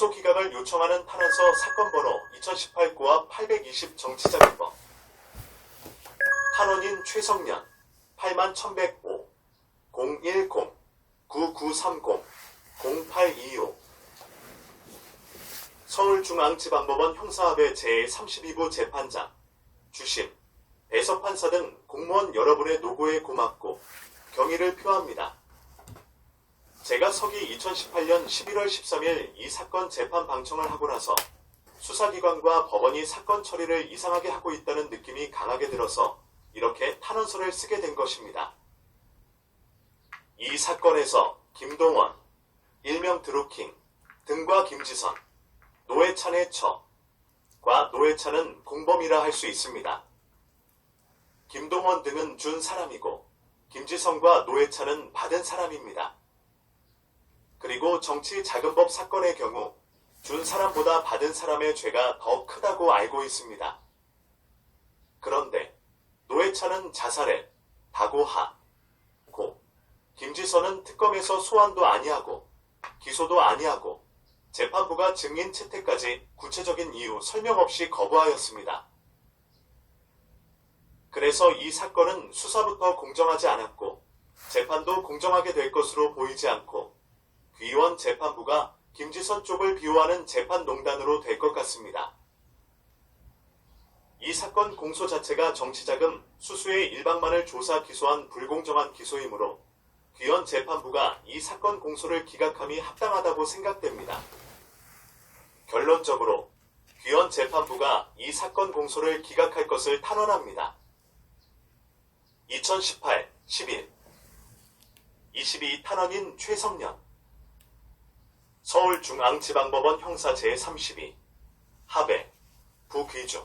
공소 기각을 요청하는 탄원서 사건 번호 2018-9와 820 정치자금법 탄원인 최성년 81,105 010 9930 0825 서울중앙지방법원 형사합의 제32부 재판장 주심 배석판사 등 공무원 여러분의 노고에 고맙고 경의를 표합니다. 제가 서기 2018년 11월 13일 이 사건 재판 방청을 하고 나서 수사기관과 법원이 사건 처리를 이상하게 하고 있다는 느낌이 강하게 들어서 이렇게 탄원서를 쓰게 된 것입니다. 이 사건에서 김동원, 일명 드루킹 등과 김지선, 노회찬의 처과 노회찬은 공범이라 할 수 있습니다. 김동원 등은 준 사람이고 김지성과 노회찬은 받은 사람입니다. 그리고 정치 자금법 사건의 경우 준 사람보다 받은 사람의 죄가 더 크다고 알고 있습니다. 그런데 노회찬은 자살에 다고하 고 김지선은 특검에서 소환도 아니하고 기소도 아니하고 재판부가 증인 채택까지 구체적인 이유 설명 없이 거부하였습니다. 그래서 이 사건은 수사부터 공정하지 않았고 재판도 공정하게 될 것으로 보이지 않고 귀원 재판부가 김지선 쪽을 비호하는 재판농단으로 될 것 같습니다. 이 사건 공소 자체가 정치자금 수수의 일방만을 조사 기소한 불공정한 기소이므로 귀원 재판부가 이 사건 공소를 기각함이 합당하다고 생각됩니다. 결론적으로 귀원 재판부가 이 사건 공소를 기각할 것을 탄원합니다. 2018 11 22 탄원인 최성년 서울중앙지방법원 형사 제32 합의. 부귀중